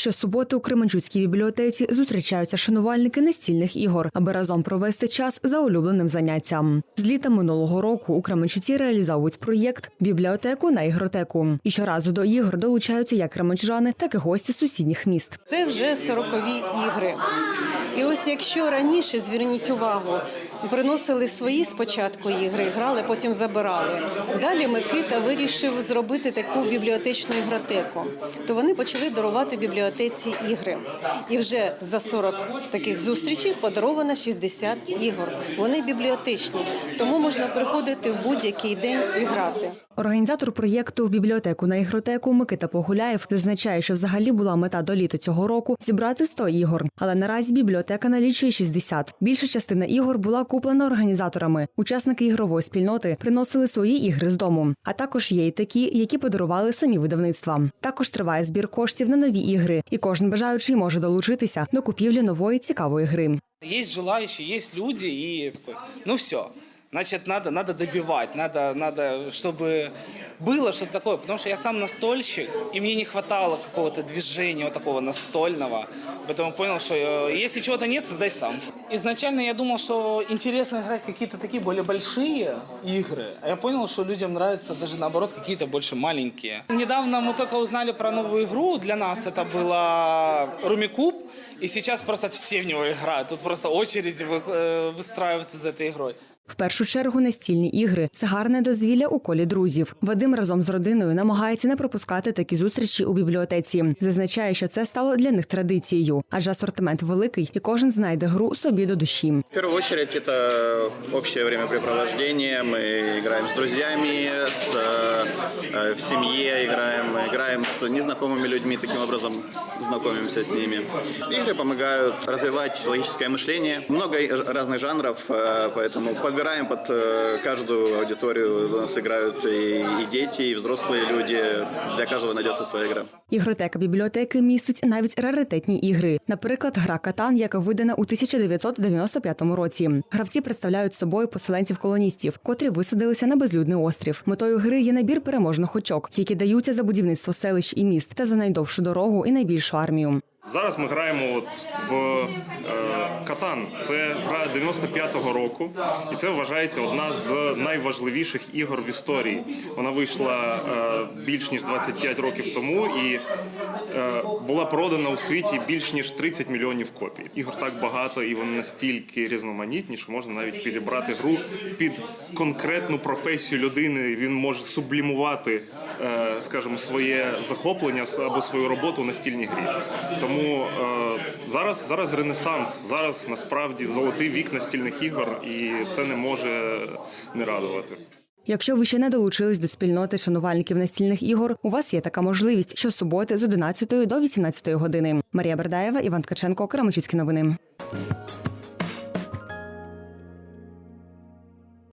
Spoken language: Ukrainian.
Щосуботи у Кременчуцькій бібліотеці зустрічаються шанувальники настільних ігор, аби разом провести час за улюбленим заняттям. З літа минулого року у Кременчуці реалізовують проєкт бібліотеку на ігротеку. І щоразу до ігор долучаються як кременчужани, так і гості сусідніх міст. Це вже сорокові ігри. І ось якщо раніше, зверніть увагу, приносили свої спочатку ігри, грали, потім забирали. Далі Микита вирішив зробити таку бібліотечну ігротеку. То вони почали дарувати бібліотеці ігри. І вже за 40 таких зустрічей подаровано 60 ігор. Вони бібліотечні, тому можна приходити в будь-який день і грати. Організатор проєкту в бібліотеку на ігротеку Микита Погуляєв зазначає, що взагалі була мета до літа цього року зібрати 100 ігор, але наразі бібліотека налічує 60. Більша частина ігор була куплена організаторами. Учасники ігрової спільноти приносили свої ігри з дому. А також є й такі, які подарували самі видавництва. Також триває збір коштів на нові ігри, і кожен бажаючий може долучитися до купівлі нової цікавої гри. Есть желающие, есть люди, и такой, ну все, значит, надо, надо добивать, надо, надо, чтобы было что-то такое, потому что я сам настольщик, и мне не хватало какого-то движения вот такого настольного, поэтому понял, что э, если чего-то нет, создай сам. Изначально я думал, что интересно играть какие-то такие более большие игры, а я понял, что людям нравятся даже наоборот какие-то больше маленькие. Недавно мы только узнали про новую игру, для нас это было Румикуб, и сейчас просто все в него играют, тут просто очередь вы- э, выстраивается за этой игрой. В першу чергу настільні ігри це гарне дозвілля у колі друзів. Вадим разом з родиною намагається не пропускати такі зустрічі у бібліотеці. Зазначає, що це стало для них традицією, адже асортимент великий, і кожен знайде гру собі до душі. В первую очередь это общее времяпрепровождение. Мы играем с друзьями, с, э, в семье играем, мы играем с незнакомыми людьми, таким образом знакомимся с ними. Игры помогают развивать логическое мышление. Много и- разных жанров, э, поэтому подбираем под э, каждую аудиторию. У нас играют и, и дети, и взрослые люди. Для каждого найдется своя игра. Ігротека бібліотеки містить навіть раритетні ігри. Наприклад, гра Катан, яка видана у 1995 році. Гравці представляють собою поселенців-колоністів, котрі висадилися на безлюдний острів. Метою гри є набір переможних очок, які даються за будівництво селищ і міст та за найдовшу дорогу і найбільшу армію. Зараз ми граємо от в е, Катан. Це гра 95-го року, і це вважається одна з найважливіших ігор в історії. Вона вийшла е, більш ніж 25 років тому і е, була продана у світі більш ніж 30 мільйонів копій. Ігор так багато, і вони настільки різноманітні, що можна навіть підібрати гру під конкретну професію людини. Він може сублімувати, е, скажімо, своє захоплення або свою роботу у настільній грі. Тому е, зараз, зараз ренесанс, зараз насправді золотий вік настільних ігор, і це не може не радувати. Якщо ви ще не долучились до спільноти шанувальників настільних ігор, у вас є така можливість щосуботи з 11 до 18 години. Марія Бердаєва, Іван Ткаченко, Крамичуцькі новини.